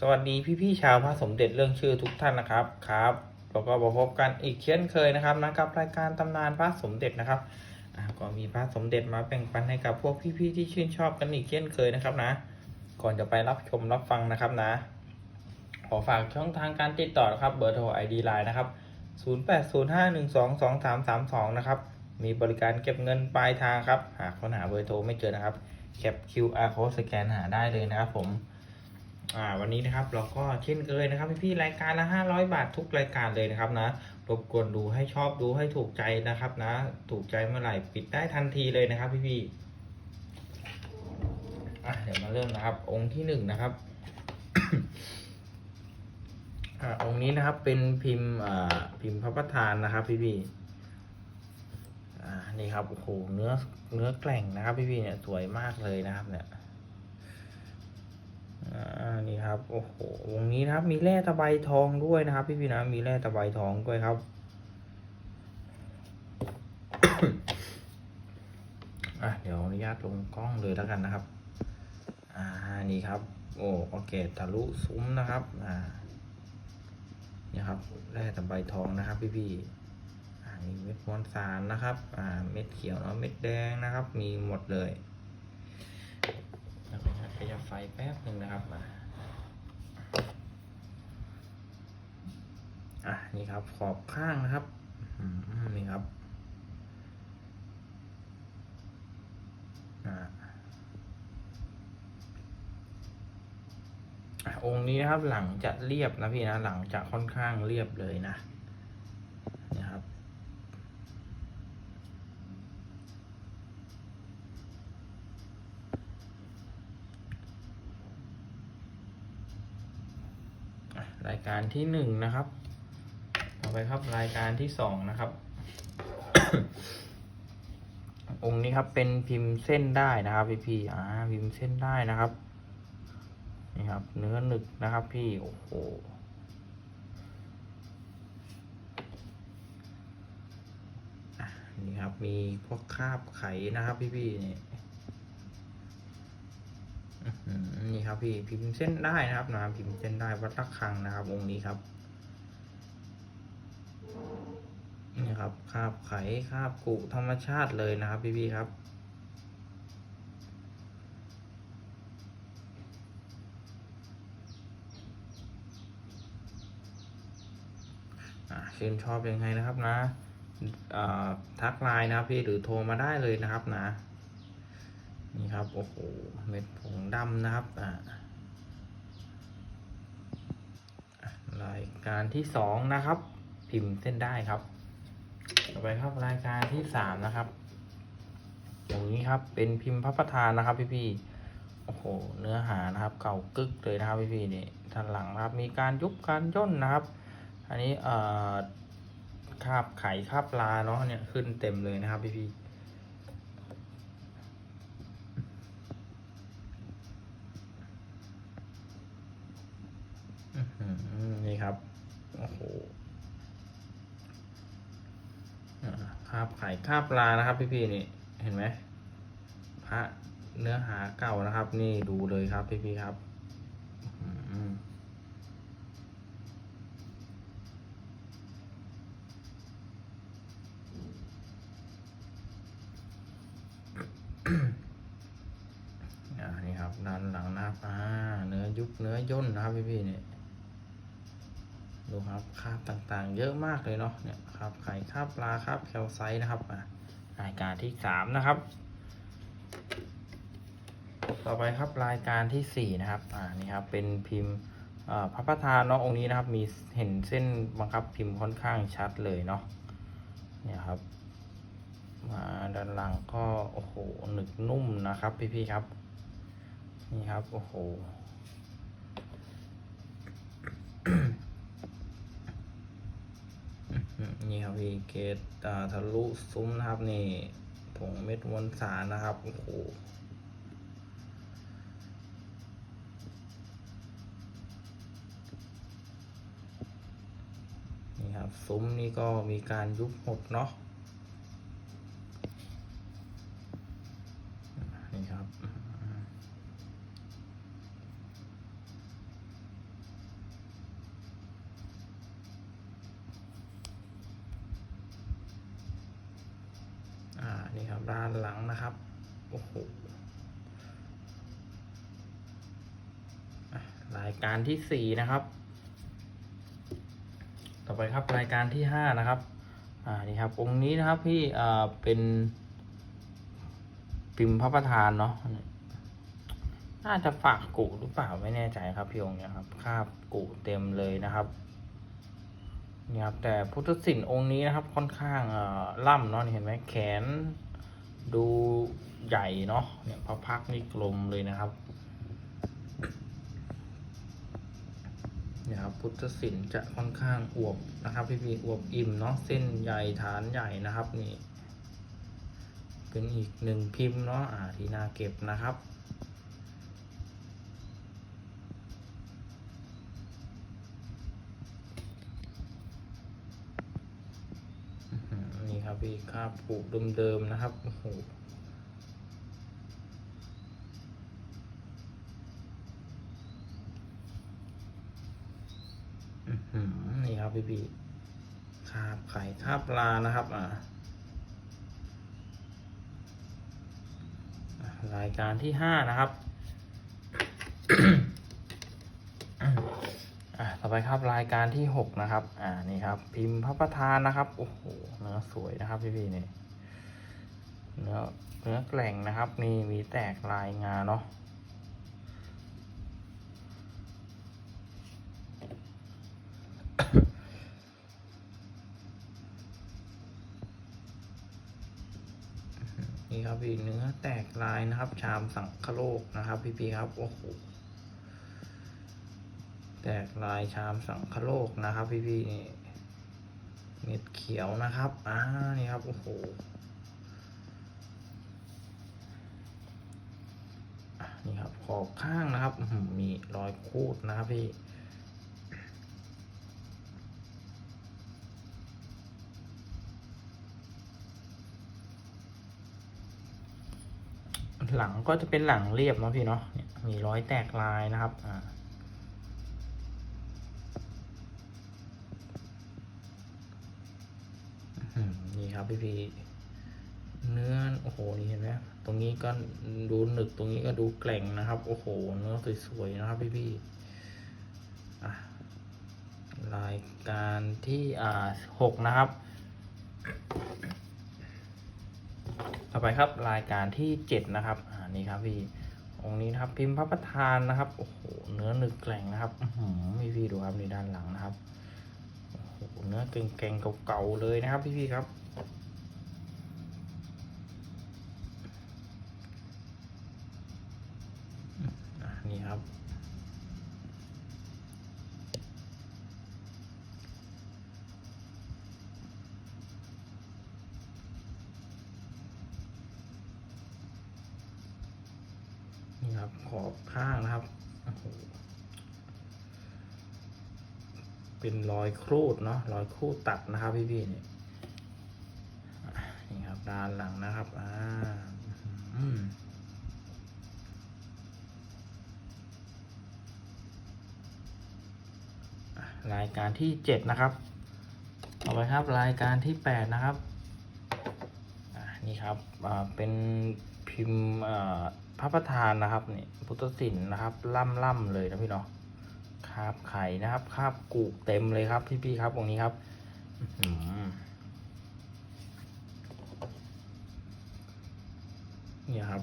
สวัสดีพี่ๆชาวพระสมเด็จเรื่องชื่อทุกท่านนะครับครับแล้วก็มาพบกันอีกเช่นเคยนะครับนะกับรายการตำนานพระสมเด็จนะครับอ่าก็มีพระสมเด็จมาแบ่งปันให้กับพวกพี่ๆที่ชื่นชอบกันอีกเช่นเคยนะครับนะ ก่อนจะไปรับชมรับฟังนะครับนะ ขอฝากช่องทางการติดต่อนะครับเบอร์โทร ID Line นะครับ 0805122332 นะครับ มีบริการเก็บเงินปลายทางครับ หากค้นหาเบอร์โทรไม่เจอนะครับแคป QR code สแกนหาได้เลยนะครับผม อ่าวันนี้นะครับเราก็เช่นเคยนะครับพี่ๆรายการละ 500 บาททุกรายการเลยนะครับนะรบกวนดูให้ชอบดูให้ถูกใจนะครับนะ ถูกใจเมื่อไหร่ปิดได้ทันทีเลยนะครับ พี่ๆอะเดี๋ยวมาเริ่มนะครับ องค์ที่หนึ่งนะครับอ่าองค์นี้นะครับเป็นพิมพ์อ่าพิมพ์พระประธานนะครับ พี่ๆอ่านี่ครับโอ้โหเนื้อเนื้อแกร่งนะครับ พี่ๆเนี่ยสวยมากเลยนะครับเนี่ย อ่านี่ครับโอ้โหวงนี้นะครับมีแร่ตะไบทองด้วยนะครับ พี่พี่ๆนะมีแร่ตะไบทองด้วยครับ อะเดี๋ยวอนุญาตลงกล้องเลยแล้วกันนะครับ อ่านี่ครับ โอ้โอเคทะลุซุ้มนะครับ อ่านี่ครับแร่ตะไบทองนะครับ พี่พี่ๆอ่ามีเม็ดมวลสารนะครับ อ่า เม็ดเขียวเนาะเม็ดแดงนะครับ มีหมดเลย ยับไฟแป๊บหนึ่งนะครับมาอะนี่ครับขอบข้างนะครับอืมนี่ครับอะองค์นี้นะครับหลังจะเรียบนะพี่นะหลังจะค่อนข้างเรียบเลยนะนี่ครับ อะราย การที่หนึ่งนะครับต่อไปครับรายการที่สองนะครับ องค์นี้ครับเป็นพิมพ์เส้นได้นะครับพี่พี่อ่าพิมพ์เส้นได้นะครับนี่ครับ เนื้อหนึกนะครับพี่โอ้โหนี่ครับมีพวกคราบไขนะครับพี่พี่ๆนี่อื้อหือ นี่ครับพี่พิมพ์เส้นได้นะครับนะพิมพ์เส้นได้วัดระฆังนะครับ องค์นี้ครับนี่ครับคาบไข่คาบกุธรรมชาติเลยนะครับ พี่พี่ครับชื่นชอบยังไงนะครับนะทักไลน์นะครับพี่หรือโทรมาได้เลยนะครับนะ นี่ครับ โอ้โห เม็ดผงดำนะครับ อ่าอะรายการที่สองนะครับ พิมพ์เส้นได้ครับ ต่อไปครับรายการที่สามนะครับ อย่างนี้ครับ เป็นพิมพ์พระประธานนะครับ พี่พี่โอ้โห เนื้อหานะครับ เก่ากึกเลยนะครับ พี่พี่นี่ท่านหลังนะครับ มีการยุบการย่นนะครับ อันนี้เอ่อคาบไข่คาบลาเนาะเนี่ยขึ้นเต็มเลยนะครับ พี่พี่ๆ อื้อหือนี่ ครับ โอ้โหอ่าคาบไข่คาบปลานะครับ พี่ๆนี่เห็นไหมพระเนื้อหาเก่านะครับ นี่ดูเลยครับ พี่ๆครับอ่านี่ครับด้านหลังนะครับอ่าเนื้อยุบเนื้อย่นนะครับพี่ๆนี่ ครับคราบต่างๆ เยอะมากเลยเนาะเนี่ยคราบไข่คราบปลาคราบแคลไซต์นะครับรายการที่สามนะครับ ต่อไปครับรายการที่สี่นะครับอ่านี่ครับเป็นพิมพ์พระประธานเนาะองค์นี้นะครับมีเห็นเส้นบังคับพิมพ์ค่อนข้างชัดเลยเนาะเนี่ยครับมาด้านหลังก็โอ้โหหนึกนุ่มนะครับพี่ๆครับนี่ครับโอ้โห อืม นี่ครับพี่เกตทะลุซุ้มนะครับนี่ผงเม็ดมวลสารนะครับโอ้โหนี่ครับซุ้มนี่ก็มีการยุบหดเนาะนี่ครับ ด้านหลังนะครับ โอ้โหอะรายการ ที่สี่นะครับ ต่อไปครับรายการที่ห้านะครับ อ่า นี่ครับ องค์นี้นะครับพี่อ่าเป็นพิมพ์พระประธานเนาะ น่าจะฝากกุหรือเปล่าไม่แน่ใจครับพี่องค์เนี้ยครับ คาบกุเต็มเลยนะครับนี่ครับแต่พุทธศิลป์องค์นี้นะครับค่อนข้างล่ำเนาะนี่เห็นไหมแขนดูใหญ่เนาะเนี่ยพระพักนี่กลมเลยนะครับ นี่ยครับพุทธศิลป์จะค่อนข้างอวบนะครับพี่พีอวบอิ่มเนาะเส้นใหญ่ฐานใหญ่นะครับนี่เป็นอีกหนึ่งพิมพ์เนาะอ่าที่น่าเก็บนะครับนี่ครับพี่คาบผูกเดิมๆนะครับโอ้โหอื้อหือ นี่ครับพี่พี่คาบไข่คาบปลานะครับอ่ารายการที่ห้านะครับอะต่อไปครับรายการที่หกนะครับ อ่านี่ครับ พิมพ์พระประธานนะครับโอ้โหเนื้อสวยนะครับพี่พี่นี่เนื้อเนื้อแกร่งนะครับ นี่มีแตกลายงาเนาะ นี่ครับพี่เนื้อแตกลายนะครับ ชามสังคโลกนะครับ พี่พี่ครับโอ้โหแตกลายชามสังคโลกนะครับ พี่พี่นี่เม็ดเขียวนะครับอ่านี่ครับโอ้โหนี่ครับขอบข้างนะครับมีรอยคูดนะครับพี่ หลังก็จะเป็นหลังเรียบเนาะพี่เนาะมีรอยแตกลายนะครับอ่าอนี่ครับพี่พีเนื้อโอ้โหนี่เห็นไหมตรงนี้ก็ดูหนึกตรงนี้ก็ดูแกร่งนะครับ โอ้โหเนื้อสวยๆนะครับพี่พี่รายการที่อ่าหกนะครับ ต่อไปครับรายการที่เจ็ดนะครับอ่านี่ครับพี่องค์นี้นะครับพิมพ์พระประธานนะครับโอ้โหเนื้อหนึกแกร่งนะครับอืมพี่พี่ดูครับนี่ด้านหลังนะครับโอ้โหเนื้อเก่งๆเก่าๆเลยนะครับ พี่พี่ครับ อะนี่ครับ นี่ครับ ขอบข้างนะครับโอ้โห เป็นร อยครูดเนาะรอยครูดตัดนะครับพี่พี่นี่นี่ครับด้านหลังนะครับอ่าอรายการที่เจ็ดนะครับต่อไปครับรายการที่แปดนะครับนี่ครับเป็นพิมพ์พระประธานนะครับนี่พุทธศิลป์นะครับ ล่ำๆเลยนะพี่เนาะ คาบไข่นะครับคาบกุเต็มเลยครับ พี่ๆครับตรงนี้ครับเนี่ยครับ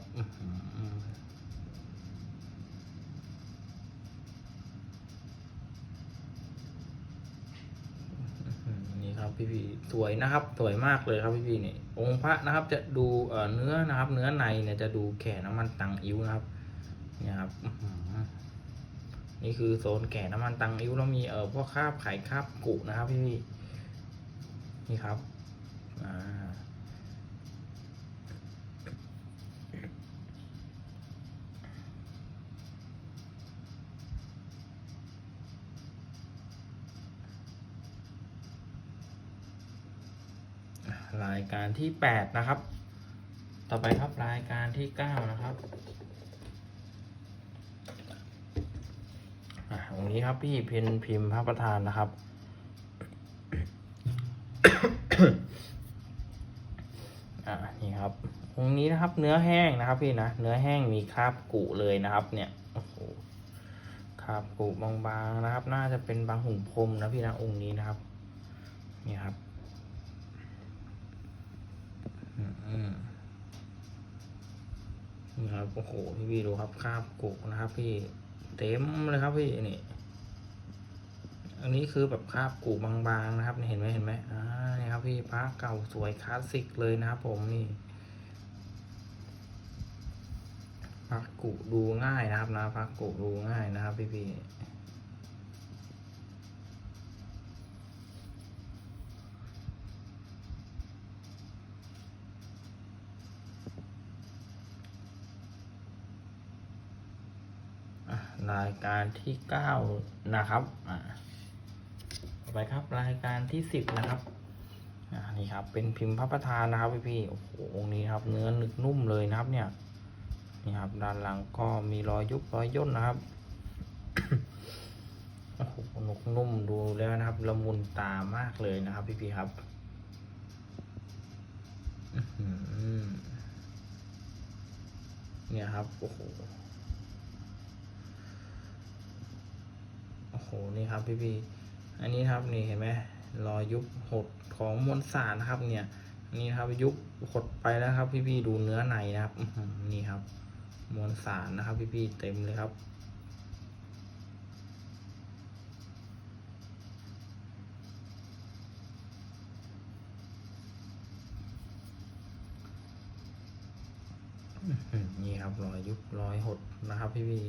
นี่ครับพี่ๆสวยนะครับ สวยมากเลยครับพี่ๆนี่องค์พระนะครับ จะดูเนื้อนะครับ เนื้อในเนี่ยจะดูแข่น้ำมันตังอิ้วนะครับ เนี่ยครับ นี่คือโซนแก่น้ำมันตังอิ้วแล้วมีเอ่อพวกคาบไข่คาบกุนะครับพี่พี่นี่ครับอ่ารายการที่แปดนะครับ ต่อไปครับรายการที่เก้านะครับ อะตรง นี้ครับพี่เพนพิมพ์พระประธานนะครับ อ่านี่ครับองนี้นะครับ เนื้อแห้งนะครับ พี่นะเนื้อแห้งมีคราบกุเลยนะครับ เนี่ยโอ้โหคราบกุบางๆนะครับ น่าจะเป็นบางหุ่นพรมนะพี่นะองค์นี้นะครับ นี่ครับอืมนี่ครับโอ้โหพี่พี่ดูครับคราบกุนะครับ พี่เต็มเลยครับพี่นี่ อันนี้คือแบบคราบกุบางๆนะครับเห็นไหมเห็นไหมอ่านี่ครับพี่พระเก่าสวยคลาสสิกเลยนะครับผมนี่พระกุดูง่ายนะครับนะพระกุดูง่ายนะครับพี่พี่รายการที่เก้านะครับ อ่า ไปครับรายการที่สิบนะครับอ่านี่ครับ เป็นพิมพ์พระประธานนะครับพี่พี่โอ้โหองค์นี้ครับ เนื้อหนึกนุ่มเลยนะครับ เนี่ยนี่ครับ ด้านหลังก็มีรอยยุบรอยย่นนะครับโอ้โหหนุกนุ่มดูแล้วนะครับละมุนตามากเลยนะครับ พี่พี่ครับเนี่ยครับโอ้โหโอ้โหนี่ครับ พี่พี่ อันนี้ครับนี่เห็นไหมรอยยุบหดของมวลสารนะครับ เนี่ยนนี่ครับยุบหดไปแล้วครับพี่พี่ๆดูเนื้อในนะครับนี่ครับ มวลสารนะครับพี่พี่ๆเต็มเลยครับนี่ครับรอยยุบรอยหดนะครับพี่พี่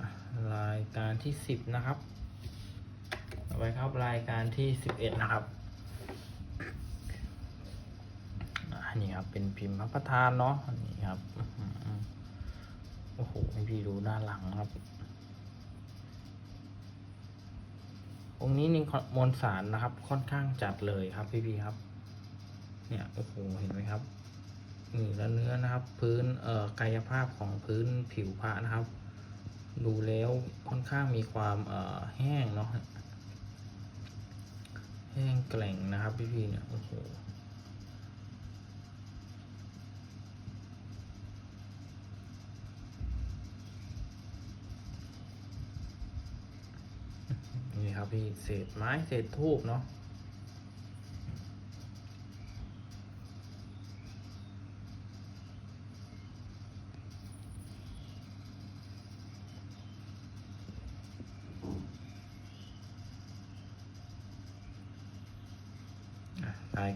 อะ รายการที่สิบนะครับต่อไปครับรายการที่สิบเอ็ดนะครับอะนี่ครับเป็นพิมพ์พระประธานเนาะนี่ครับโอ้โหให้พี่ดูด้านหลังครับ องค์นี้นี่มวลสารนะครับ ค่อนข้างจัดเลยครับพี่พี่ครับ เนี่ยโอ้โหเห็นไหมครับนี่แล้วเนื้อนะครับ พื้นเอ่อกายภาพของพื้นผิวพระนะครับ ดูแล้วค่อนข้างมีความเอ่อแห้งเนาะแห้งแกร่งนะครับพี่ๆเนี่ยโอ้โหนี่ครับพี่เศษไม้เศษทูบเนาะ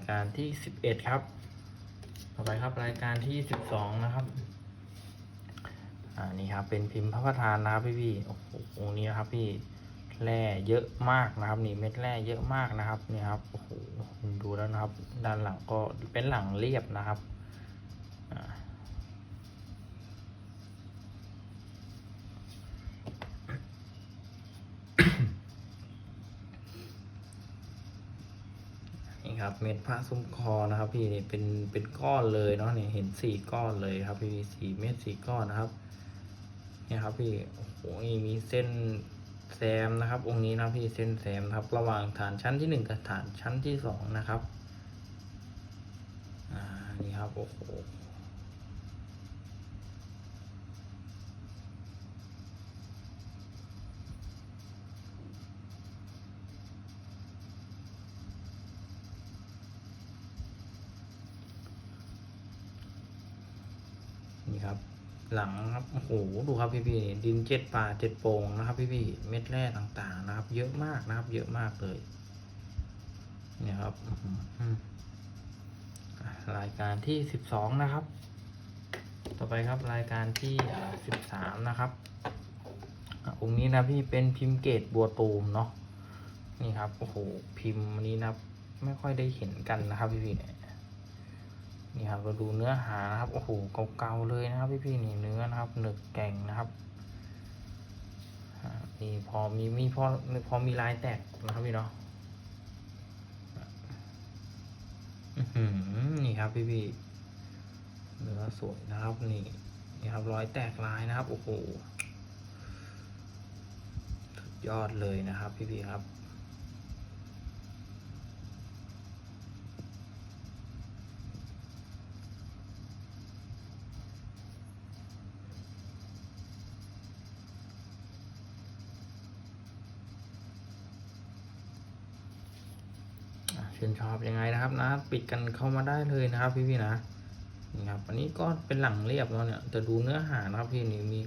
การที่สิบเอ็ดครับ ต่อไปครับรายการที่สิบสองนะครับ อ่านี่ครับเป็นพิมพ์พระประธานนะครับพี่พี่ๆโอ้โหองนี้นะครับพี่แร่เยอะมากนะครับ นี่เม็ดแร่เยอะมากนะครับนี่ครับโอ้โหดูแล้วนะครับ ด้านหลังก็เป็นหลังเรียบนะครับอ่านี่ครับ เม็ดพระซุ้มคอนะครับ พี่นี่เป็นเป็นก้อนเลยเนาะนี่เห็นสี่ก้อนเลยครับ พี่สี่เม็ดสี่ก้อนนะครับเนี่ยครับพี่โอ้โหมีเส้นแซมนะครับ องค์นี้นะพี่เส้นแซมครับ ระหว่างฐานชั้นที่หนึ่งกับฐานชั้นที่สองนะครับ อ่านี่ครับโอ้โห ครับ หลังครับโอ้โหดูครับพี่พี่ๆดินเจ็ดป่าเจ็ดโป่งนะครับพี่พี่ๆเม็ดแร่ต่างๆนะครับ เยอะมากนะครับ เยอะมากเลย เนี่ยครับรายการที่สิบสองนะครับ ต่อไปครับรายการที่สิบสามนะครับองค์นี้นะพี่เป็นพิมพ์เกตบัวตูมเนาะนี่ครับโอ้โหพิมพ์นี้นะไม่ค่อยได้เห็นกันนะครับพี่พี่ๆเนี่ย นี่ครับเราดูเนื้อหานะครับโอ้โหเก่าๆเลยนะครับ พี่ๆนี่เนื้อนะครับหนึกแก่งนะครับนี่พอมีมีพอพอมีลายแตกนะครับพี่เนาะอือหือนี่ครับพี่ๆเนื้อสวยนะครับนี่นี่ครับรอยแตกลายนะครับโอ้โหยอดเลยนะครับ พี่ๆครับ ชอบยังไง นะครับนะปิดกันเข้ามาได้เลยนะครับ พี่พี่ๆนะนี่ครับอันนี้ก็เป็นหลังเรียบแล้วเนี่ยจะดูเนื้อหานะครับพี่นี่มี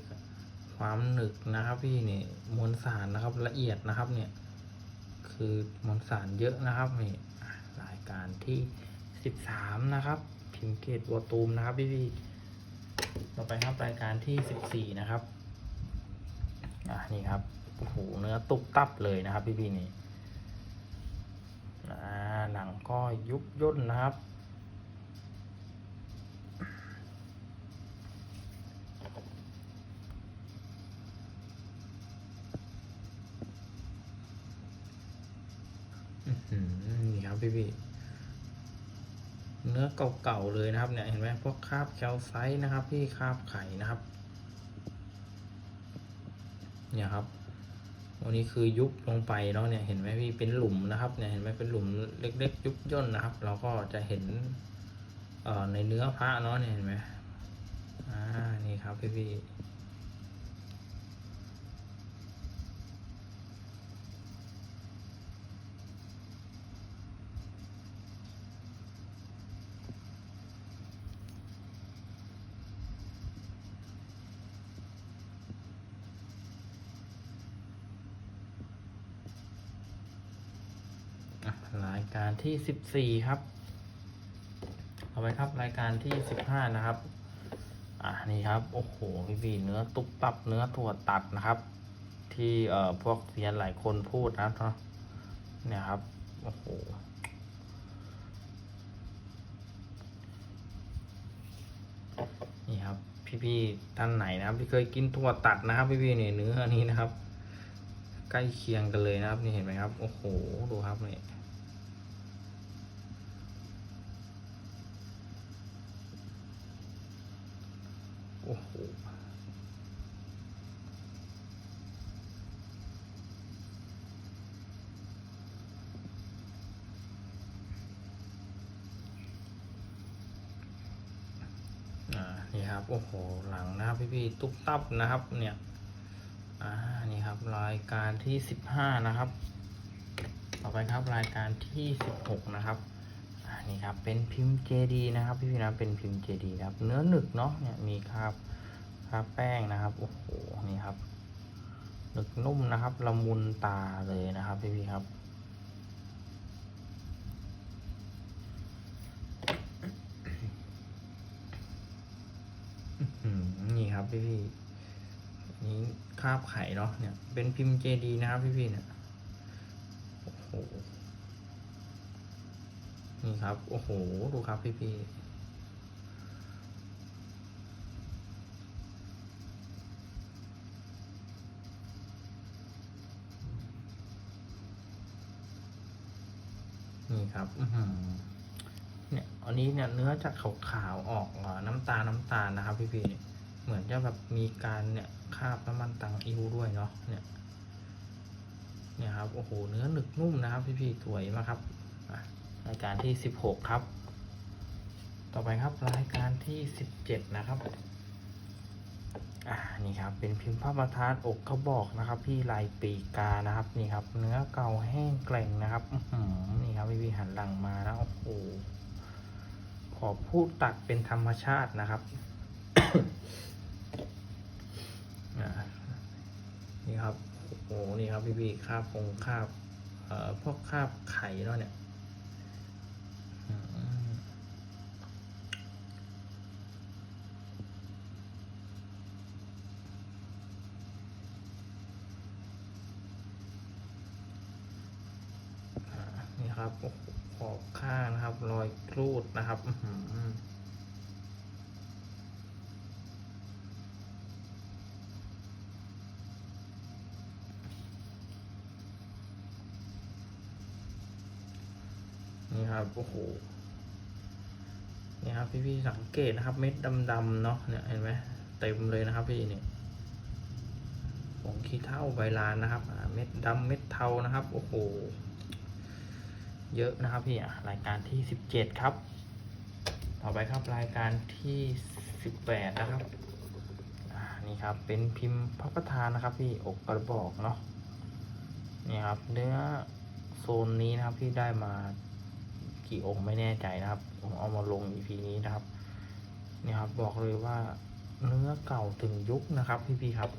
ความหนึกนะครับ พี่นี่มวลสารนะครับละเอียดนะครับเนี่ย คือมวลสารเยอะนะครับนี่รายการที่สิบสามนะครับพิมเกตวัวตูมนะครับ พี่พี่ๆต่อไปครับรายการที่สิบสี่นะครับอะนี่ครับโอ้โหเนื้อตุบตับเลยนะครับ พี่พี่ๆนี่อ่าหนัง ก็ยุบย่นนะครับอือหือนี่ครับพี่พี่เนื้อเก่าๆเลยนะครับเนี่ยเห็นไหมพวกคราบแคลไซต์นะครับ พี่คราบไข่นะครับ เนี่ยครับ วันนี้คือยุบลงไปเนาะเนี่ยเห็นไหมพี่เป็นหลุมนะครับเนี่ยเห็นไหมเป็นหลุมเล็ก ๆ ยุบย่นนะครับ เราก็จะเห็นเอ่อในเนื้อพระเนาะเนี่ยเห็นไหมอ่านี่ครับพี่พี่ๆ อะรายการที่สิบสี่ครับเอาไปครับรายการที่สิบห้านะครับ อะนี่ครับ โอ้โหพี่พี่เนื้อตุบตับเนื้อถั่วตัดนะครับ ที่เอ่อพวกเซียนหลายคนพูดนะเนาะเนี่ยครับ โอ้โหนี่ครับ พี่ๆท่านไหนนะครับ ที่เคยกินถั่วตัดนะครับ พี่ๆเนี่ยเนื้ออันนี้นะครับ ใกล้เคียงกันเลยนะครับ นี่เห็นไหมครับ โอ้โห ดูครับนี่อ้โห อ่า นี่ครับโอ้โหหลังนะครับพี่ๆตุ๊บตับนะครับ เนี่ยอ่านี่ครับรายการที่สิบห้านะครับ ต่อไปครับรายการที่สิบหกนะครับอ่านี่ครับเป็นพิมพ์เจดีนะครับ พี่พี่ๆนะเป็นพิมพ์เจดีนะครับ เนื้อหนึกเนาะเนี่ยมีคราบคราบแป้งนะครับโอ้โหนี่ครับหนึกนุ่มนะครับละมุนตาเลยนะครับพี่พี่ๆครับ อืมนี่ครับ พี่พี่นี่คาบไข่เนาะเนี่ย เป็นพิมพ์เจดีนะครับพี่พี่เนี่ยโอ้โหนี่ครับ โอ้โห ดูครับพี่พี่นี่ครับอืเนี่ย อันนี้เนี่ยเนื้อจะขาวๆออกน้ำตาลน้ำตาลนะครับ พี่พี่ เหมือนจะแบบมีการเนี่ยคาบน้ำมันตังอิวด้วยเนาะเนี่ยเนี่ยครับโอ้โหเนื้อหนึกนุ่มนะครับ พี่ๆสวยมากครับรายการที่สิบหกครับ ต่อไปครับรายการที่สิบเจ็ดนะครับอ่านี่ครับเป็นพิมพ์พระประธานอกเขาบอกนะครับ พี่ลายปีกานะครับนี่ครับ เนื้อเก่าแห้งแกร่งนะครับอื้อหือนี่ครับพี่พี่ๆหันหลังมาแล้วโอ้โหขอพูดตัดเป็นธรรมชาตินะครับ อ่า นี่ครับโอ้โหนี่ครับพี่พี่ๆคราบคงคราบเอ่อพวกคราบไข่เนาะเนี่ยนี่ครับขอบข้างนะครับ รอยครูดนะครับ อื อหือนี่ครับโอ้โหนี่ครับพี่ๆสังเกตนะครับ เม็ดดำๆเนาะเนี่ยเห็นไหมเต็มเลยนะครับพี่เนี่ยผงขี้เท่าใบลานนะครับเม็ดดำเม็ดเทานะครับโอ้โหเยอะนะครับพี่อะรายการที่สิบเจ็ดครับ ต่อไปครับรายการที่สิบแปดนะครับอ่านี่ครับเป็นพิมพ์พระประธานนะครับ พี่อกกระบอกเนาะนี่ครับเนื้อโซนนี้นะครับพี่ได้มา กี่องค์ไม่แน่ใจนะครับ ผมเอามาลง EP นี้นะครับนี่ครับ บอกเลยว่าเนื้อเก่าถึงยุคนะครับ พี่พี่ครับ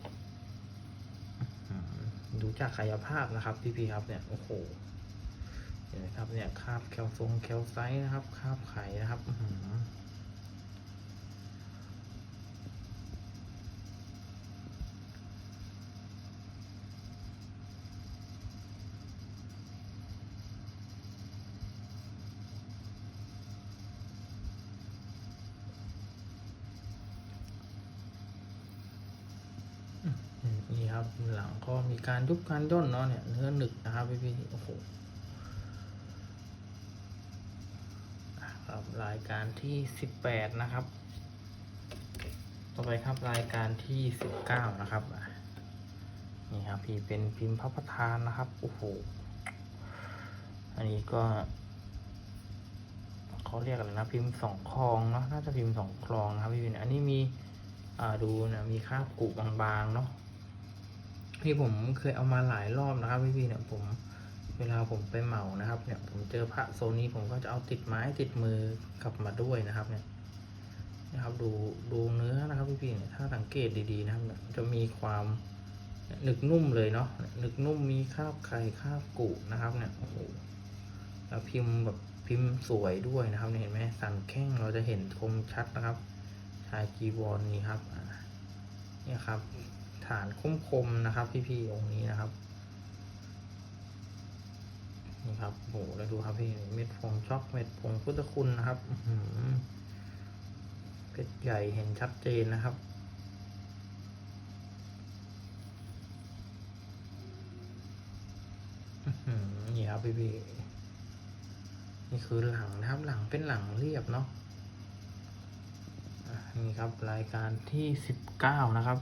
ดูจากกายภาพนะครับ พี่พี่ครับเนี่ยโอ้โหเห็นไหมครับเนี่ยคาบแคลซงแคลไซต์นะครับคาบไข่นะครับอื้อหือ อืมนี่ครับหลัง ก็มีการยุบการย่นเนาะเนี่ยเนื้อหนึกนะครับพี่พี่โอ้โหครับรายการที่สิบแปดนะครับ ต่อไปครับรายการที่สิบเก้านะครับนี่ครับพี่เป็นพิมพ์พระประธานนะครับโอ้โหอันนี้ก็เขาเรียกอะไรนะพิมพ์สองคลองเนาะน่าจะพิมพ์สองคลองนะครับพี่วินอันนี้มีอ่าดูนะมีคราบกุบางๆเนาะ พี่ผมเคยเอามาหลายรอบนะครับพี่พี่เนี่ยผมเวลาผมไปเหมานะครับ เนี่ยผมเจอพระโซนี้ผมก็จะเอาติดไม้ติดมือกลับมาด้วยนะครับ เนี่ยนะครับดูดูเนื้อนะครับพี่พี่เนี่ยถ้าสังเกตดีๆนะครับเนี่ยจะมีความหนึกนุ่มเลยเนาะหนึกนุ่มมีคราบไข่คราบกุนะครับเนี่ยโอ้โหแล้วพิมพ์แบบพิมพ์สวยด้วยนะครับเห็นไหมสันแข้งเราจะเห็นคมชัดนะครับ ชายจีวรนี่ครับเนี่ยครับ ฐานคุ้มๆนะครับ พี่ๆองค์นี้นะครับนี่ครับโหแล้วดูครับพี่เม็ดผงช็อกเม็ดผงพุทธคุณนะครับอื้อหือเพชรใหญ่เห็นชัดเจนนะครับหือนี่ครับพี่ๆนี่คือหลังนะครับ หลังเป็นหลังเรียบเนาะนี่ครับรายการที่สิบเก้านะครับ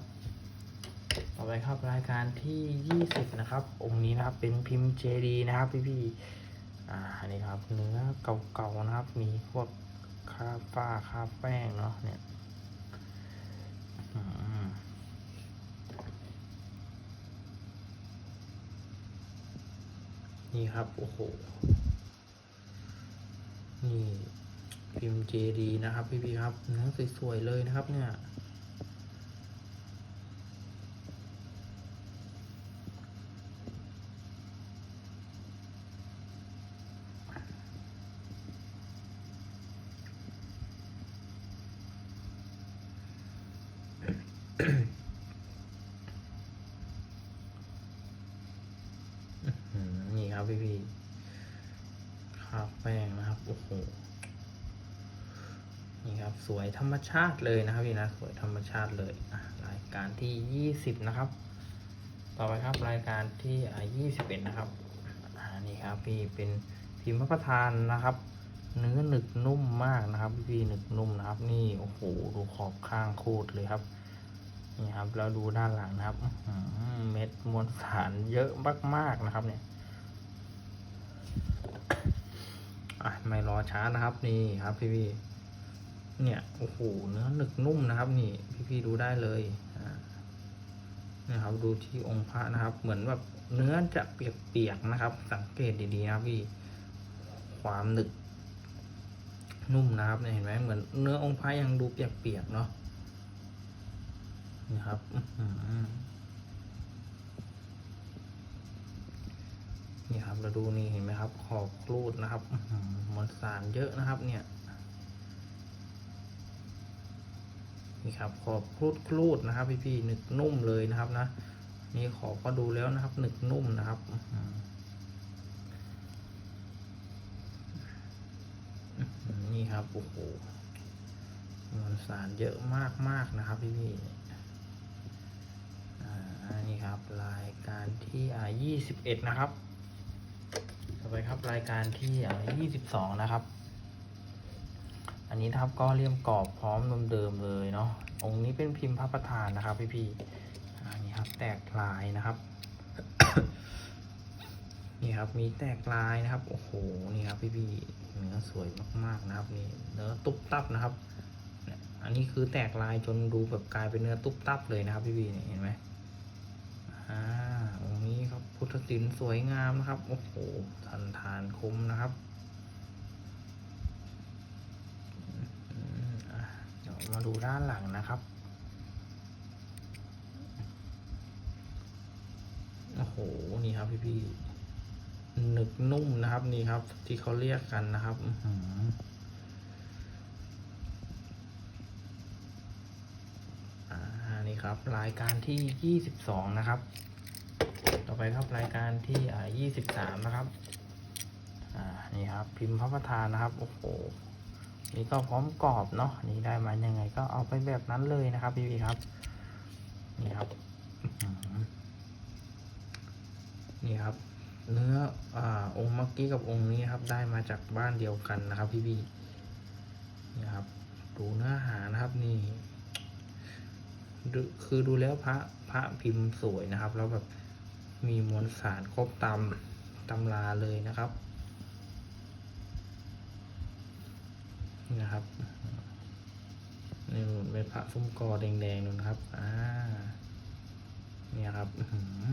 ต่อไปครับรายการที่ยี่สิบนะครับ องค์นี้นะครับเป็นพิมพ์เจดีนะครับพี่พี่ๆอ่านนี้ครับ เนื้อเก่าๆนะครับ มีพวกคาบฝ้าคาบแป้งเนาะเนี่ยนี่ครับ โอ้โห นี่พิมพ์ JD นะครับ พี่พี่ๆครับเนื้อสวยๆเลยนะครับเนี่ย อื้อหือนี่ครับพี่พี่ๆคราบแป้งนะครับ โอ้โห นี่ครับ สวยธรรมชาติเลยนะครับพี่นะสวยธรรมชาติเลยอะรายการที่ยี่สิบนะครับ ต่อไปครับรายการที่อ่ายี่สิบเอ็ดนะครับนี่ครับพี่เป็นพิมพ์พระประธานนะครับ เนื้อหนึกนุ่มมากนะครับ พี่หนึกนุ่มนะครับ นี่โอ้โหดูขอบข้างโคตรเลยครับนี่ครับแล้วดูด้านหลังนะครับเม็ดมวลสารเยอะมากๆนะครับ เนี่ยไม่รอช้านะครับ นี่ครับพี่ เนี่ยโอ้โหเนื้อหนึกนุ่มนะครับ นี่พี่ๆดูได้เลยนะครับดูที่องค์พระนะครับ เหมือนแบบเนื้อจะเปียกๆนะครับ สังเกตดีๆนะครับพี่ความหนึกนุ่มนะครับเห็นไหมเหมือนเนื้อองค์พระยังดูเปียกๆเนาะนี่ครับนี่ครับเราดูนี่เห็นไหมครับ ขอบครูดนะครับอื้อหือมวลสารเยอะนะครับ เนี่ย นี่ครับขอบครูดครูดนะครับ พี่ๆหนึกนุ่มเลยนะครับนะนี่ขอบก็ดูแล้วนะครับหนึกนุ่มนะครับนี่ครับโอ้โหมวลสารเยอะมากมากนะครับ พี่ๆอ่านี่ครับรายการที่อ่ายี่สิบเอ็ดนะครับ ต่อไปครับรายการที่อ่ายี่สิบสองนะครับ อันนี้นะครับก็เลี่ยมกรอบพร้อมเดิมๆเลยเนาะองค์นี้เป็นพิมพ์พระประธานนะครับพี่ๆอันนี้ครับแตกลายนะครับ นี่ครับมีแตกลายนะครับโอ้โหนี่ครับพี่ๆเนื้อสวยมากๆนะครับนี่เนื้อตุ๊บตับนะครับ อันนี้คือแตกลายจนดูแบบกลายเป็นเนื้อตุ๊บตับเลยนะครับพี่ๆเนี่เห็นไหมอ่าองค์นี้ครับพุทธศิลป์สวยงามนะครับโอ้โหทันทานคมนะครับ มาดูด้านหลังนะครับโอ้โหนี่ครับพี่พี่หนึกนุ่มนะครับนี่ครับ ที่เขาเรียกกันนะครับอื้อหืออ่านี่ครับ รายการที่ยี่สิบสองนะครับ ต่อไปครับรายการที่อ่ายี่สิบสามนะครับ อ่านี่ครับ พิมพ์พระประธานนะครับโอ้โห นี่ก็พร้อมกรอบเนาะนี่ได้มายังไงก็เอาไปแบบนั้นเลยนะครับพี่พี่ครับ นี่ครับนี่ครับ เนื้ออ่าองค์เมื่อกี้กับองค์นี้ครับ ได้มาจากบ้านเดียวกันนะครับ พี่พี่นี่ครับ ดูเนื้อหานะครับนี่คือดูแล้วพระพระพิมพ์สวยนะครับ แล้วแบบมีมวลสารครบตามตำราเลยนะครับ นะครับนี่เป็นพระซุ้มกอแดงๆนู่นครับอ่าเนี่ยครับอื้อหือ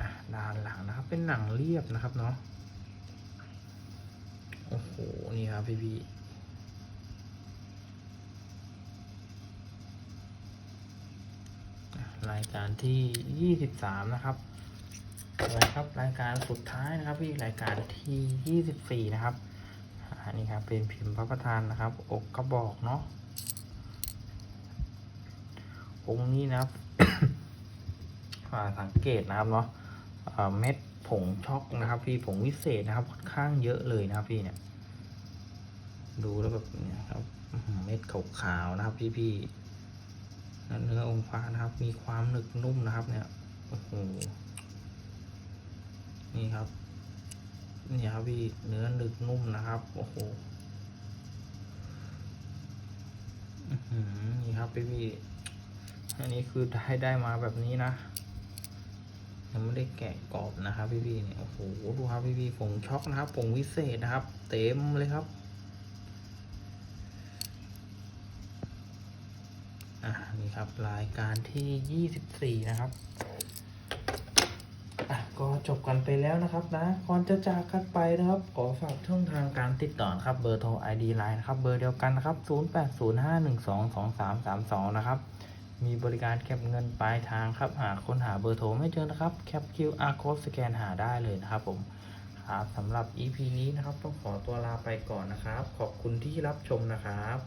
อะด้านหลังนะครับ เป็นหนังเรียบนะครับเนาะโอ้โหนี่ครับพี่พี่รายการที่ยี่สิบสามนะครับอะไรครับ รายการสุดท้ายนะครับพี่รายการที่ยี่สิบสี่นะครับ อันนี้ครับเป็นพิมพ์พระประธานนะครับ อกกระบอกเนาะองค์นี้นะครับสังเกตนะครับเนาะเอ่อเม็ดผงช็อกนะครับ พี่ผงวิเศษนะครับค่อนข้างเยอะเลยนะครับพี่เนี่ยดูแล้วแบบเนี่ยครับเม็ดขาวๆนะครับพี่พี่ๆเนื้อองค์ฟ้านะครับ มีความหนึกนุ่มนะครับ เนี่ยโอ้โหนี่ครับ นี่ครับพี่เนื้อหนึกนุ่มนะครับ โอ้โหอื้อหือนี่ครับพี่พี่อันนี้คือได้ได้มาแบบนี้นะยังไม่ได้แกะกรอบนะครับพี่พี่เนี่ยโอ้โหดูครับพี่พี่ผงช็อกนะครับผงวิเศษนะครับ เต็มเลยครับอ่านี่ครับรายการที่ยี่สิบสี่นะครับ ก็จบกันไปแล้วนะครับนะก่อนจะจากกันไปนะครับ ขอฝากช่องทางการติดต่อครับเบอร์โทร ID Line นะครับเบอร์เดียวกันนะครับ 0805122332 นะครับ มีบริการแคปเงินปลายทางครับหากค้นหาเบอร์โทรไม่เจอนะครับแคป QR code สแกนหาได้เลยนะครับผมครับสำหรับ EP นี้นะครับ ต้องขอตัวลาไปก่อนนะครับ ขอบคุณที่รับชมนะครับ